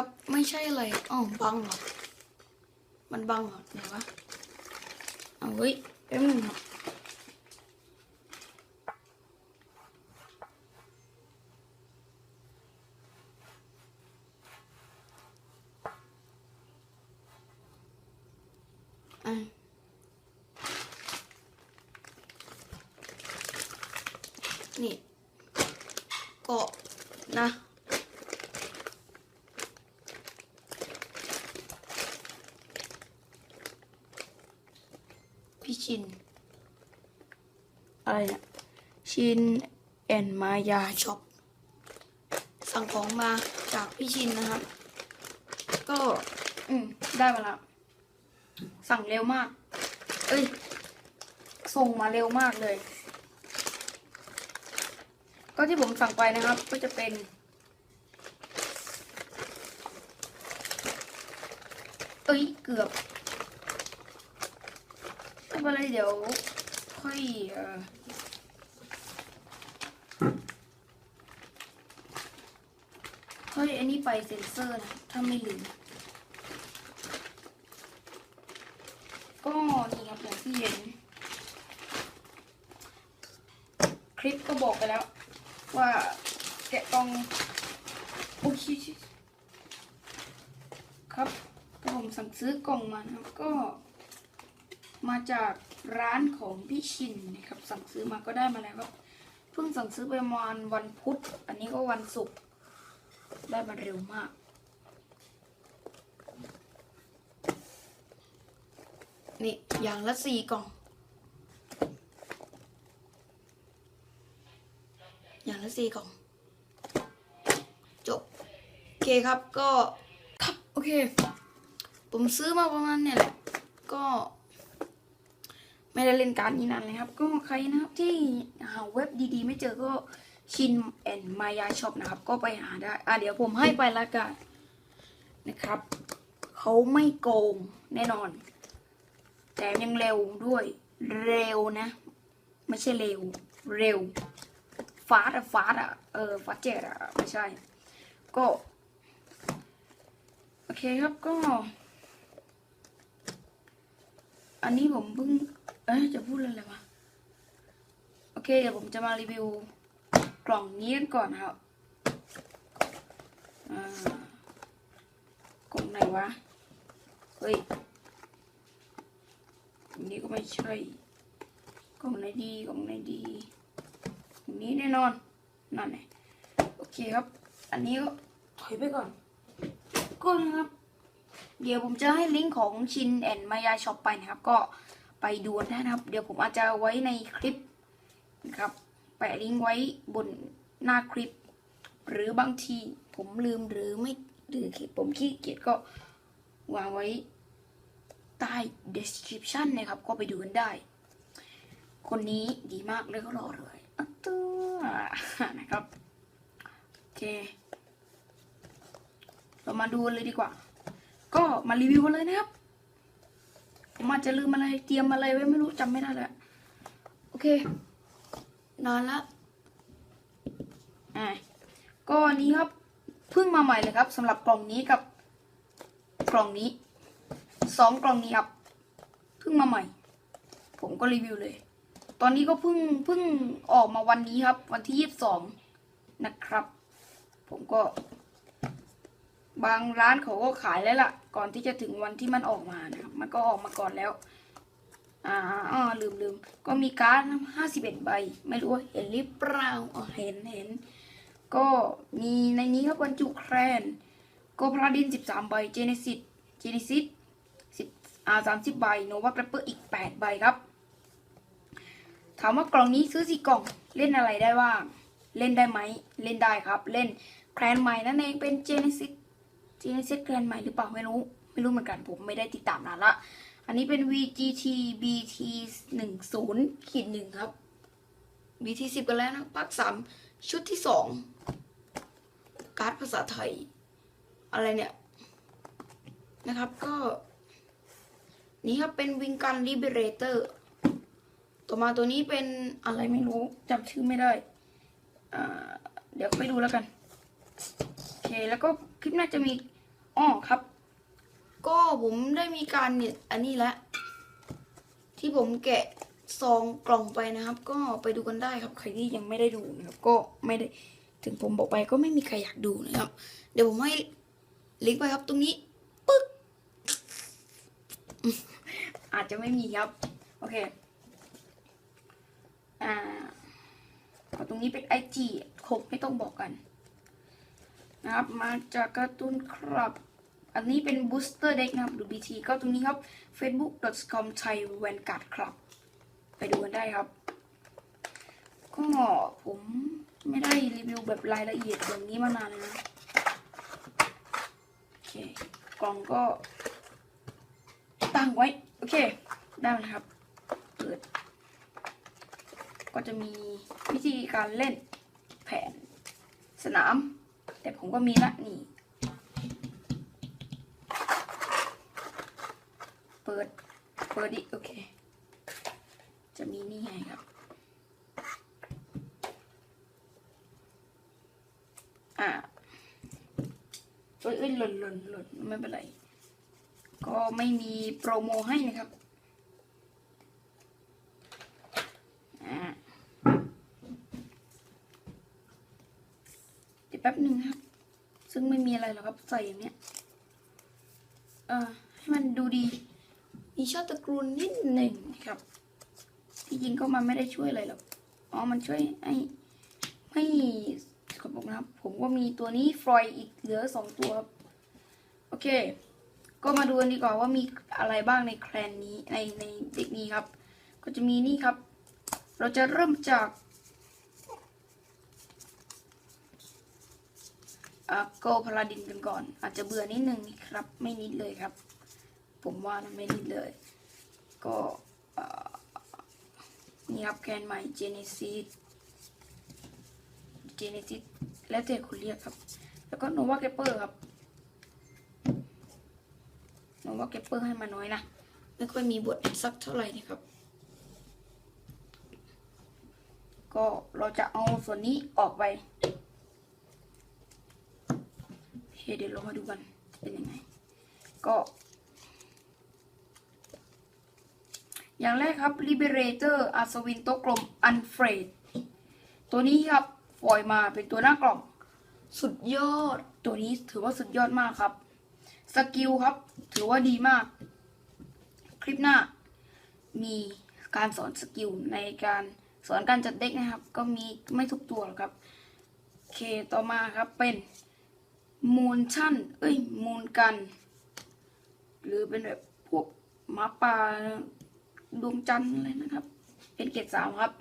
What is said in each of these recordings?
ครับ ไม่ใช่อะไรอ๋อบังเหรอมันบังเหรอไหนวะเอาเฮ้ยแป๊บนึงครับอะนี่ก็นะ พี่ชิน อะไรเนี่ย ชินแอนมายาช็อปสั่งของมาจากพี่ชินนะครับ ก็อืมได้มาแล้วสั่งเร็วมาก เอ้ย ส่งมาเร็วมากเลย ก็ที่ผมสั่งไปนะครับ ก็จะเป็น เอ้ย เกือบไม่เป็นไรเดี๋ยว ค่อยเอ่อ ไปเซ็นเซอร์นะถ้าไม่ลืมก็นี่ครับอย่างที่เห็น คลิปก็บอกไปแล้ว ว่าแกะกล่องโอ้ชิชิครับก็ผมสั่งซื้อกล่องมานะครับก็ มาจากร้านของพี่ชินนะครับ สั่งซื้อมาก็ได้มาแล้วครับ เพิ่งสั่งซื้อไปประมาณวันพุธ อันนี้ก็วันศุกร์ ได้มาเร็วมากนี่อย่างละสี่กล่อง อย่างละสี่กล่อง จบ โอเคครับก็ครับโอเค ผมซื้อมาประมาณเนี่ยแหละ ก็ ไม่ได้เล่นการดนี้นานเลยครับ ก็ใครนะครับที่หาเว็บดีๆ ไม่เจอก็ ชินแอนมายาช็อปนะครับ ก็ไปหาได้อะเดี๋ยวผมให้ไปละกันนะครับ เขาไม่โกงแน่นอนแถมยังเร็วด้วย เร็วนะ ไม่ใช่เร็ว เร็วฟาสอะฟาสอะเออฟาสเจ็ดอะไม่ใช่ ก็ โอเคครับก็ อันนี้ผมเพิ่ง เอ้ยจะพูดอะไรวะ โอเค เดี๋ยวผมจะมารีวิว กล่องนี้กันก่อนครับกล่องไหนวะ เฮ้ยนี้ก็ไม่ใช่ กล่องไหนดีกล่องไหนดีนี้แน่นอน นั่นไงโอเคครับ อันนี้ก็ถอยไปก่อนก็นะครับ เดี๋ยวผมจะให้ลิงก์ของชินแอนมายาช็อปไปนะครับ ก็ไปดูได้นะครับ เดี๋ยวผมอาจจะไว้ในคลิปนะครับ แปะลิงก์ไว้บนหน้าคลิป หรือบางทีผมลืมหรือไม่หรือผมขี้เกียจก็วางไว้ใต้ description นะครับ ก็ไปดูกันได้ คนนี้ดีมากเลยก็รอเลยอัตตัวนะครับ โอเค เรามาดูเลยดีกว่า ก็มารีวิวกันเลยนะครับ ผมอาจจะลืมอะไรเตรียมอะไรไว้ไม่รู้จำไม่ได้แล้ว โอเค นอนละอ่าก็อันนี้ครับเพิ่งมาใหม่เลยครับสำหรับกล่องนี้กับกล่องนี้สองกล่องนี้ครับเพิ่งมาใหม่ ผมก็รีวิวเลย ตอนนี้ก็เพิ่งเพิ่งออกมาวันนี้ครับ วันที่ยี่สิบสองนะครับ ผมก็ บางร้านเขาก็ขายแล้วล่ะ ก่อนที่จะถึงวันที่มันออกมานะครับ มันก็ออกมาก่อนแล้ว อ่าอ๋อลืมลืมก็มีการ์ดห้าสิบเอ็ดใบ ไม่รู้ว่าเห็นหรือเปล่าอ๋อเห็นเห็น ก็มีในนี้ครับบรรจุแครนก็พลาดินสิบสามใบ เจเนซิส เจเนซิสสิบอ่าสามสิบใบ โนวาแกรปเปอร์อีกแปดใบครับ ถามว่ากล่องนี้ซื้อสี่กล่องเล่นอะไรได้บ้าง เล่นได้ไหม เล่นได้ครับ เล่นแครนใหม่นั่นเองเป็นเจเนซิส เจเนซิสแกรนใหม่หรือเปล่าไม่รู้ ไม่รู้เหมือนกันผมไม่ได้ติดตามนานละ อันนี้เป็น VGT BT หนึ่งศูนย์ขีดหนึ่งครับ BT สิบกันแล้วนะภาคสามชุดที่สองการ์ดภาษาไทย อะไรเนี่ย นะครับก็ นี่ครับเป็นวิงการลิเบเรเตอร์ต่อมาตัวนี้เป็นอะไรไม่รู้จำชื่อไม่ได้ เดี๋ยวไปดูแล้วกัน โอเค แล้วก็คลิปน่าจะมีอ๋อครับ ผมได้มีการเนี่ยอันนี้แล้วที่ผมแกะซองกล่องไปนะครับ ก็ไปดูกันได้ครับใครที่ยังไม่ได้ดูนะครับก็ไม่ได้ถึงผมบอกไปก็ไม่มีใครอยากดูนะครับ เดี๋ยวผมให้ลิงก์ไปครับตรงนี้ปึ๊กอาจจะไม่มีครับโอเคอ่าเอาตรงนี้เป็นไอจีคงไม่ต้องบอกกัน นะครับมาจากการ์ตูนครับ อันนี้เป็น booster deck นะครับหรือ BT ก็ตรงนี้ครับ facebook.com thai vanguard ครับไปดูกันได้ครับก็ผมไม่ได้รีวิวแบบรายละเอียดอย่างนี้มานานเลยนะโอเคกล่องก็ตั้งไว้ โอเค ได้แล้วนะครับ เปิด ก็จะมีวิธีการเล่นแผนสนาม แต่ผมก็มีละนี่ เปิด เปิดดิโอเค จะมีนี่ไงครับ อ่าเอ้ยเอ้ยหล่นหล่นหล่นไม่เป็นไร ก็ไม่มีโปรโมให้นะครับอ่าเดี๋ยวแป๊บหนึ่งครับ ซึ่งไม่มีอะไรหรอกครับใส่อย่างเนี้ย เออให้มันดูดี ชาติตระกูลนิดหนึ่งครับ ที่จริงก็มันไม่ได้ช่วยอะไรหรอกอ๋อมันช่วยให้ให้ขอบอกนะครับ ผมก็มีตัวนี้ฟลอยอีกเหลือสองตัวครับโอเค ก็มาดูกันดีกว่าว่ามีอะไรบ้างในแคลนนี้ในในเด็กนี้ครับ ก็จะมีนี่ครับ เราจะเริ่มจากโกพาราดินกันก่อน อาจจะเบื่อนิดนึงครับ ไม่นิดเลยครับ ผมว่านะไม่นิดเลย ก็เอ่อนี่ครับแกนใหม่ Genesis Genesis แล้วแต่คุณเรียกครับ แล้วก็ Nova g a p p e r ครับ Nova g a p p e r ให้มาน้อยนะไม่ค่อยมีบทสักเท่าไหร่นะครับ ก็เราจะเอาส่วนนี้ออกไปเคเดี๋ยวเรามาดูกันเป็นยังไง ก็ อย่างแรกครับ Liberator อัศวินโตะกลม Unfraid ตัวนี้ครับปล่อยมาเป็นตัวหน้ากล่อง สุดยอด ตัวนี้ถือว่าสุดยอดมากครับ สกิลครับ ถือว่าดีมาก คลิปหน้า มีการสอนสกิลในการสอนการจัดเด็กนะครับ ก็มีไม่ทุกตัวหรอกครับโอเคต่อมาครับเป็นมูลชั่น เอ้ยมูลกัน หรือเป็นแบบพวกหมาป่า ดวงจันทร์อะไรนะครับ เป็นเกรดสามครับ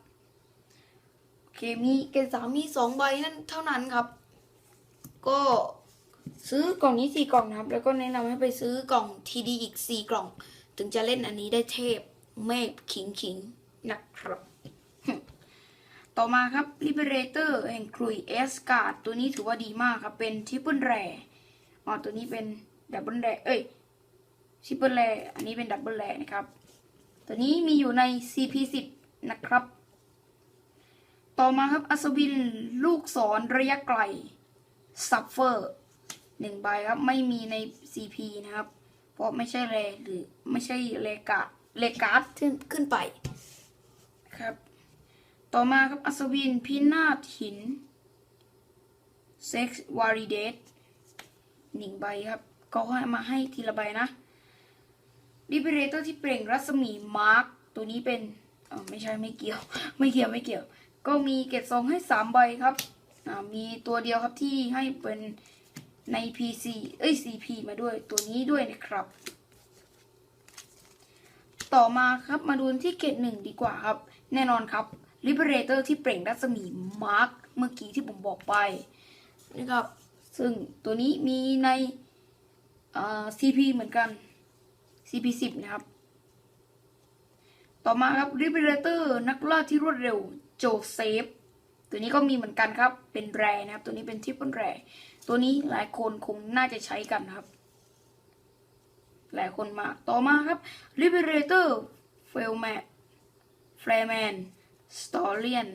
โอเคมีเกรดสามมีสองใบนั่นเท่านั้นครับ ก็ซื้อกล่องนี้สี่กล่องนะครับ แล้วก็แนะนำให้ไปซื้อกล่องทีดีอีกสี่กล่อง ถึงจะเล่นอันนี้ได้เทพเมฆขิงขิงนะครับต่อมาครับ Liberator แห่งครุยเอสการ์ดตัวนี้ถือว่าดีมากครับ เป็นทริปเปิลแรอ๋อตัวนี้เป็นดับเบิลแรเอ้ยทริปเปิลแรอันนี้เป็นดับเบิลแรนะครับ ตัวนี้มีอยู่ใน CP10 นะครับ ต่อมาครับอัศวินลูกศรระยะไกลซัฟเฟอร์หนึ่งใบครับไม่มีใน CP นะครับ เพราะไม่ใช่แรหรือไม่ใช่เลกาเลกาดขึ้นขึ้นไปครับ ต่อมาครับอัศวินพินาศหินเซ็กซ์วาริเดตหนึ่งใบครับ ก็ให้มาให้ทีละใบนะ ดิเบเรเตอร์ที่เปล่งรัศมีมาร์กตัวนี้เป็นออไม่ใช่ไม่เกี่ยว ไม่เกี่ยวไม่เกี่ยว ก็มีเกรดซองให้สามใบครับอ่ามีตัวเดียวครับที่ให้เป็นใน PC เอ้ย CP มาด้วยตัวนี้ด้วยนะครับ ต่อมาครับมาดูที่เกรดหนึ่งดีกว่าครับ แน่นอนครับ Liberator ที่เปล่งรัศมีมาร์กเมื่อกี้ที่ผมบอกไปนะครับ ซึ่งตัวนี้มีในอ่า CP เหมือนกัน CP10 นะครับ ต่อมาครับ Liberator นักล่าที่รวดเร็วโจเซฟตัวนี้ก็มีเหมือนกันครับ เป็นแรนะครับ ตัวนี้เป็นทิปเปิลแรตัวนี้หลายคนคงน่าจะใช้กันครับ หลายคนมาก ต่อมาครับ Liberator f a i l m a t f รแมนสตอเลียน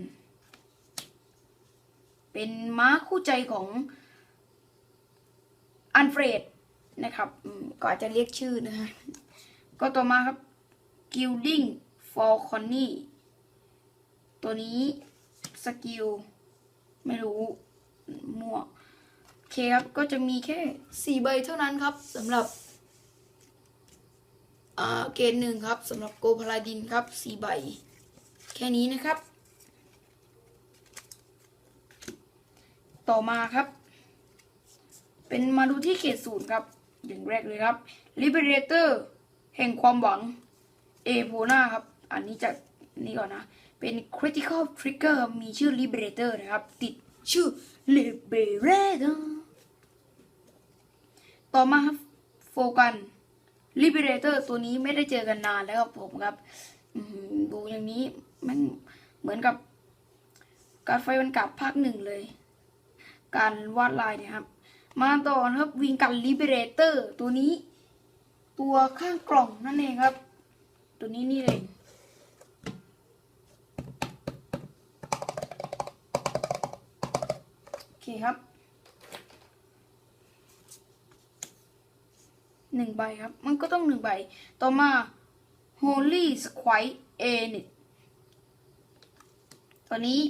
เป็นม้าคู่ใจของอันเฟรดนะครับ ก็อาจจะเรียกชื่อนะ ก็ต่อมาครับกิลดิ้งฟอลคอนนี่ตัวนี้สกิลไม่รู้มั่วโอเคครับ ก็จะมีแค่สี่ใบเท่านั้นครับสำหรับเกณฑ์หนึ่งครับสำหรับโกพาลาดินครับสี่ใบ แค่นี้นะครับ ต่อมาครับ เป็นมาดูที่เขตศูนย์ครับ อย่างแรกเลยครับ Liberator แห่งความหวังเอโพนาครับ อันนี้จากนี่ก่อนนะ เป็น Critical Trigger มีชื่อ Liberator นะครับ ติดชื่อ Liberator ต่อมาครับโฟกัน Liberator ตัวนี้ไม่ได้เจอกันนานแล้วครับผมครับดูอย่างนี้มันเหมือนกับ การไฟวันกลับภาคหนึ่งเลย การวาดลายเนี่ยครับ มาต่อนะครับวิงกัน Liberator ตัวนี้ ตัวข้างกล่องนั่นเองครับ ตัวนี้นี่เองโอเคครับหนึ่งใบครับ มันก็ต้องหนึ่งใบ ต่อมา Holy Squire a n i t ตัวนี้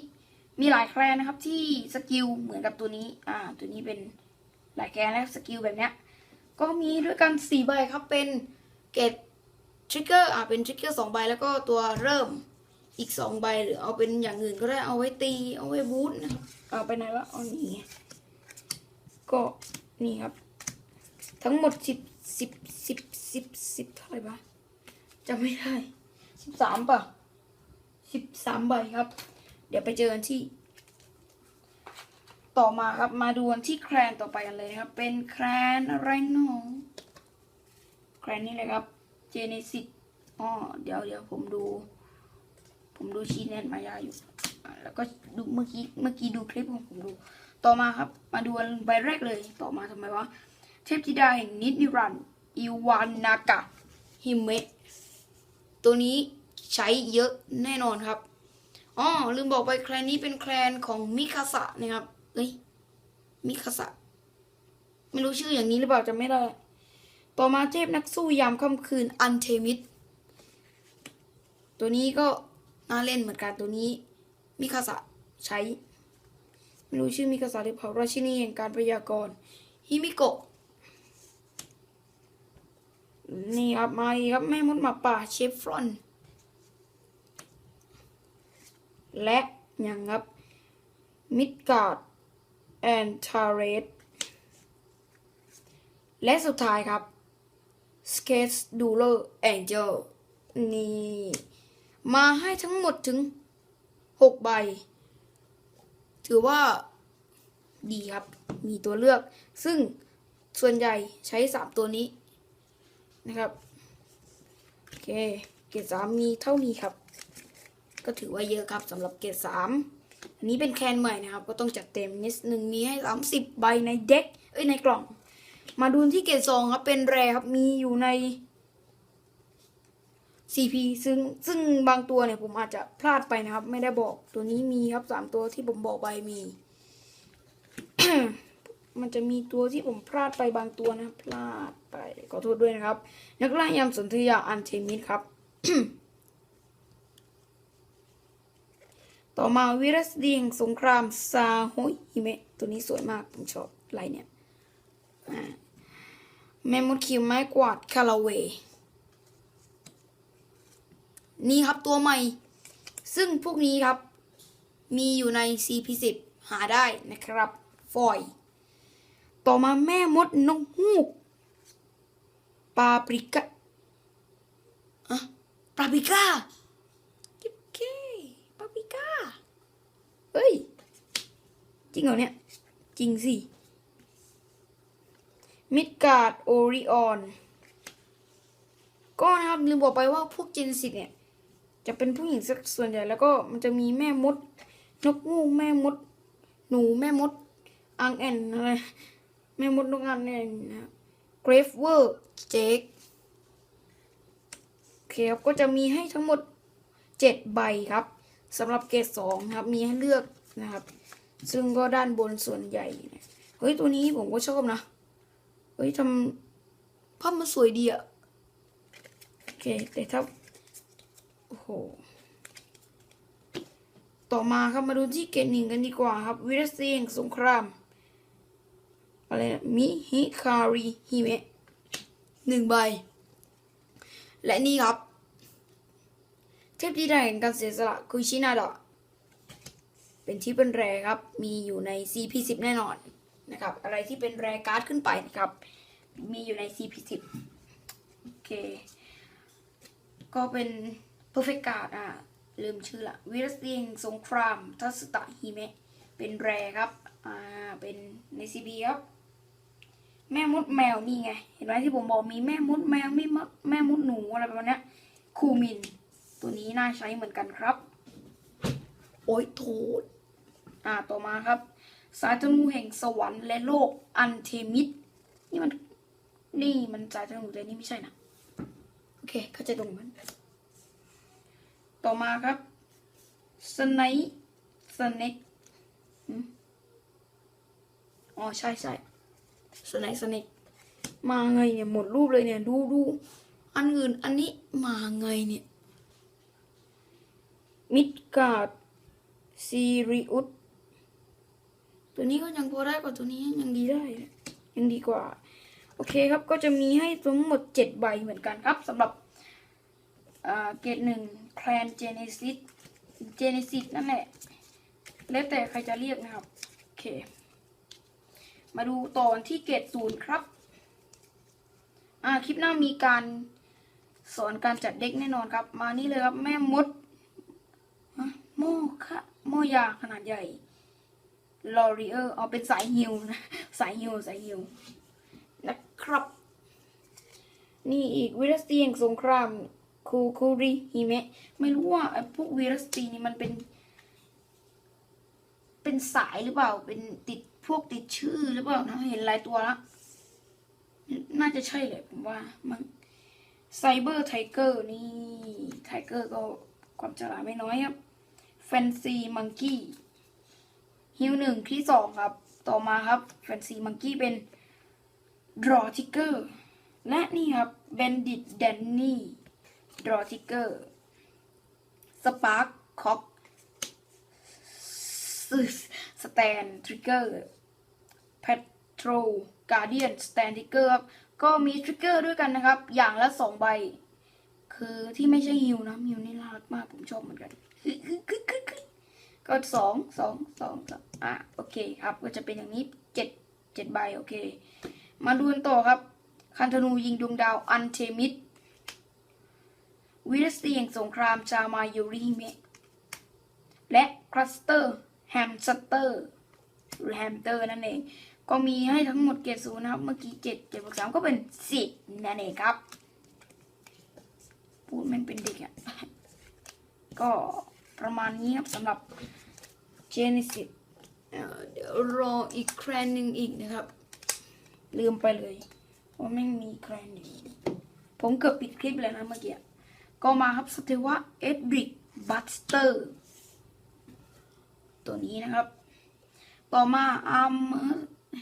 มีหลายแคลนนะครับที่สกิลเหมือนกับตัวนี้ อ่า ตัวนี้เป็นหลายแคลนแล้วสกิลแบบเนี้ย ก็มีด้วยกันสี่ใบครับเป็นเกตทริกเกอร์อ่าเป็นทริกเกอร์สองใบแล้วก็ตัวเริ่มอีกสองใบหรือเอาเป็นอย่างอื่นก็ได้เอาไว้ตี เอาไว้บูทนะครับเอาไปไหนวะเอานี่ก็นี่ครับ ทั้งหมดสิบสิบสิบสิบสิบเท่าไหร่ปะจำไม่ได้สิบสามป่ะสิบสามใบครับ เดี๋ยวไปเจอกันที่ ต่อมาครับมาดูกันที่แครนต่อไปกันเลยนะครับ เป็นแครนอะไรเนาะแครนนี่เลยครับเจเนซิสอ๋อเดี๋ยวเดี๋ยวผมดู ผมดูชีแนนมายาอยู่ แล้วก็ดูเมื่อกี้เมื่อกี้ดูคลิปของผมดู ต่อมาครับ มาดูอันใบแรกเลย ต่อมาทำไมวะเทพธิดาแห่งนิดนิรันอิวานนากะฮิเมะตัวนี้ใช้เยอะแน่นอนครับอ๋อลืมบอกไปแคลนนี้เป็นแคลนของมิคาสะนะครับ เอ้ยมิคาสะไม่รู้ชื่ออย่างนี้หรือเปล่าจำไม่ได้ ต่อมาเทพนักสู้ยามค่ำคืนอันเทมิดตัวนี้ก็น่าเล่นเหมือนกันตัวนี้ มิคาสะใช้ ไม่รู้ชื่อมิคาสะหรือเปล่าราชินีแห่งการพยากรณ์ฮิมิโกะนี่ครับมาอีกครับแม่มดหมาป่าเชฟรอน และอย่างครับมิดการ์ด แอนทาเรสและสุดท้ายครับสเกตดูเลอร์แองเจลนี่ มาให้ทั้งหมดถึง 6 ใบ ถือว่าดีครับ มีตัวเลือก ซึ่งส่วนใหญ่ใช้ 3 ตัวนี้นะครับ โอเค เกรดสามมีเท่านี้ครับ ก็ถือว่าเยอะครับสำหรับเกรดสาม อันนี้เป็นแคนใหม่นะครับ ก็ต้องจัดเต็มนิดหนึ่งมีให้สามสิบใบในเด็กเอ้ยในกล่อง มาดูที่เกรดสองครับเป็นแรครับมีอยู่ใน CP ซึ่งซึ่งบางตัวเนี่ยผมอาจจะพลาดไปนะครับ ไม่ได้บอกตัวนี้มีครับสามตัวที่ผมบอกไปมี มันจะมีตัวที่ผมพลาดไปบางตัวนะ พลาดไปขอโทษด้วยนะครับ นักล่ายามสนธยาอันเทมิดครับ ต่อมาวิรัสดีแห่งสงครามซาโฮฮิเมะตัวนี้สวยมากผมชอบลายเนี่ยแมมมดคิวไม้กวาดคาราเวย์นี่ครับตัวใหม่ ซึ่งพวกนี้ครับ มีอยู่ใน CP10 หาได้นะครับ ฟอย ต่อมาแม่มดนกฮูกปาปริกาอะปาปริกาาปริ กาเฮ้ย จริงเหรอเนี่ย จริงสิ มิดการ์ดโอริออน ก็นะครับลืมบอกไปว่าพวกเจนสิตเนี่ย จะเป็นผู้หญิงสักส่วนใหญ่แล้วก็มันจะมีแม่มด นกงูแม่มด หนูแม่มด อังแอนอะไร แม่มดนกอันเนี่ยนะเกรฟเวอร์เจคโอเคครับก็จะมีให้ทั้งหมดเจ็ดใบครับ สำหรับเกรดสองครับมีให้เลือกนะครับ ซึ่งก็ด้านบนส่วนใหญ่เฮ้ยตัวนี้ผมก็ชอบนะเฮ้ยทำภาพมันสวยดีอะโอเคแต่ถ้าโอ้โหต่อมาครับมาดูที่เกรดหนึ่งกันดีกว่าครับ วิรเซียงสงครามอะไรนะมิฮิคาริฮิเมะหนึ่งใบ และนี่ครับ ทพธิดาแห่งการเสียสละคุชินาดะเป็นที่เป็นแรครับ มีอยู่ใน CP10 แน่นอนนะครับ อะไรที่เป็นแรการ์ดขึ้นไปนะครับ มีอยู่ใน CP10 โอเค ก็เป็น perfect card อะ ลืมชื่อละวิรเซียงสงครามทัสตะฮิเมะ เป็นแรครับ อ่า เป็นใน CP ครับ แม่มดแมวนี่ไง เห็นไหมที่ผมบอกมีแม่มดแมวไม่มดแม่มดหนูอะไรประมาณนี้คูมิน ตัวนี้น่าใช้เหมือนกันครับ โอ้ยโทษอ่าต่อมาครับ สายธนูแห่งสวรรค์และโลกอันเทมิดนี่มันนี่มันสายธนูแต่นี่ไม่ใช่นะโอเคเข้าใจตรงกันต่อมาครับสไนสเน็กอ๋อใช่ใช่สไนสเน็กมาไงเนี่ยหมดรูปเลยเนี่ยดูดูอันอื่นอันนี้มาไงเนี่ย มิดการ์ดซีริอุสตัวนี้ก็ยังพอได้กว่าตัวนี้ยังดีได้ ยังดีกว่า โอเคครับก็จะมีให้ทั้งหมดเจ็ดใบเหมือนกันครับสำหรับอ่าเกรดหนึ่งแคลนเจเนซิสเจเนซิสนั่นแหละ แล้วแต่ใครจะเรียกนะครับ โอเค มาดูตอนที่เกรดศูนย์ครับ อ่า คลิปหน้ามีการสอนการจัดเด็กแน่นอนครับ มานี่เลยครับ แม่มดฮะ โม่ค่ะโมยาขนาดใหญ่ลอรีเออร์เอาเป็นสายฮิวนะ สายฮิวสายฮิวนะครับ นี่อีกวิรสตีแห่งสงครามคูคูริฮิเมะไม่รู้ว่าไอ้พวกวิรสตีนี่มันเป็น เป็นสายหรือเปล่า เป็นติดพวกติดชื่อหรือเปล่านะ เห็นหลายตัวแล้วน่าจะใช่เลยผมว่ามันไซเบอร์ไทเกอร์นี่ไทเกอร์ก็ความฉลาดไม่น้อยครับ ฟนซีมังกี้ฮิวหนึ่งที่สองครับ ต่อมาครับแฟนซีมังกี้เป็นดรอทิกเกอร์และนี่ครับเบนดิตแดนนี่ดรอทิกเกอร์สปาร์คคอกสแตนทริกเกอร์ p e t r o Guardian Stand Trigger ครับก็มีทริกเกอร์ด้วยกันนะครับ อย่างละสองใบ คือที่ไม่ใช่ฮิวนะฮิวนี่น่ารักมาก ผมชอบเหมือนกัน ก็สองสองสองสองอะโอเคครับก็จะเป็นอย่างนี้เจ็ดเจ็ดใบโอเค มาดูกันต่อครับ คันธนูยิงดวงดาวอันเทมิดวิรสตีแห่งสงครามชามายูริเมะและคลัสเตอร์แฮมสเตอร์หรือแฮมเตอร์นั่นเอง ก็มีให้ทั้งหมดเกรดศูนย์นะครับ เมื่อกี้เจ็ดเจ็ดบวกสามก็เป็นสิบนั่นเองครับ พูดมันเป็นเด็กอะ ก็ ประมาณนี้ครับสำหรับ Genesis เดี๋ยวรออีกแครนหนึ่งอีกนะครับ ลืมไปเลยว่าไม่มีแครนหนึ่งผมเกือบปิดคลิปแล้วนะเมื่อกี้ ก็มาครับสเตวะเอ็ดริกบัตสเตอร์ตัวนี้นะครับ ต่อมา Armor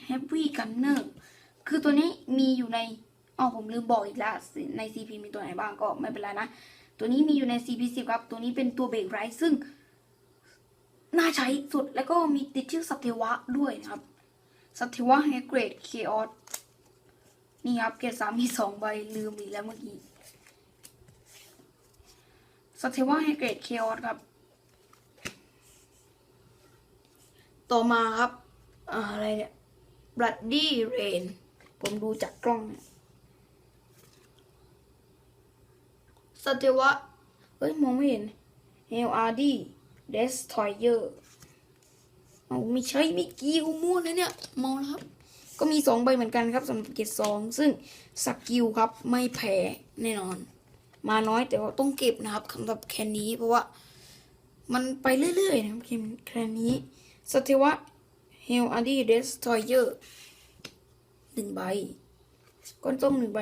Heavy Gunner คือตัวนี้มีอยู่ในอ๋อผมลืมบอกอีกแล้วใน CP มีตัวไหนบ้างก็ไม่เป็นไรนะ ตัวนี้มีอยู่ใน CP10 ครับ ตัวนี้เป็นตัวเบรกไรซ์ซึ่ง น่าใช้สุดแล้วก็มีติดชื่อสัตวะด้วยนะครับ สัตวะแฮเกรดเคออสนี่ครับเกรดสามมีสองใบลืมอีกแล้วเมื่อกี้ สัตวะแฮเกรดเคออสครับ ต่อมาครับ อะไรเนี่ย Bloody Rain ผมดูจากกล้องเนี่ย สเตวะเอ้ย มองไม่เห็น LRD Destroyer เยอร์เอาไม่ใช่ไม่กี่ยวมั่วนะเนี่ยมองแล้วครับ ก็มีสองใบเหมือนกันครับสำหรับเกรดสองซึ่งสกิลครับไม่แพ้แน่นอน มาน้อยแต่ว่าต้องเก็บนะครับสำหรับแคนนี้ เพราะว่า มันไปเรื่อยๆนะครับแคนนี้สเตวะเฮลอาร์ดี้เดสทอยเยอร์หนึ่งใบก้อนส้มหนึ่งใบ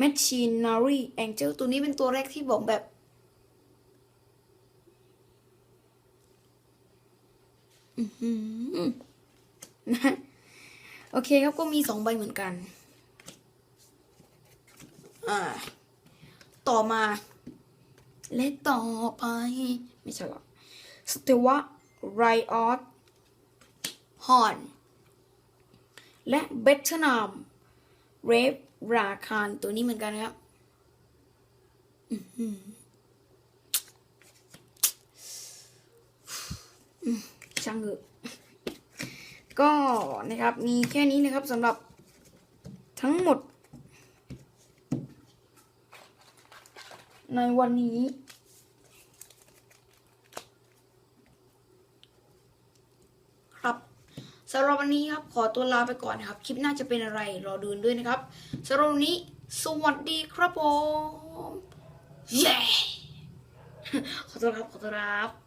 Machinery Angel ตัวนี้เป็นตัวแรกที่บอกแบบ อืมะโอเคครับก็มีสองใบเหมือนกัน อ่า ต่อมา และต่อไป ไม่ใช่หรอกสเตวะไรออสฮอน และเบทนามเรฟ ราคานตัวนี้เหมือนกันนะครับช่างเถอะก็นะครับมีแค่นี้นะครับสำหรับทั้งหมด ในวันนี้ ครับสำหรับวันนี้ครับขอตัวลาไปก่อนนะครับ คลิปหน้าจะเป็นอะไรรอดูด้วยนะครับสำหรับวันนี้สวัสดีครับผมเย้ขอตัวครับขอตัวครับ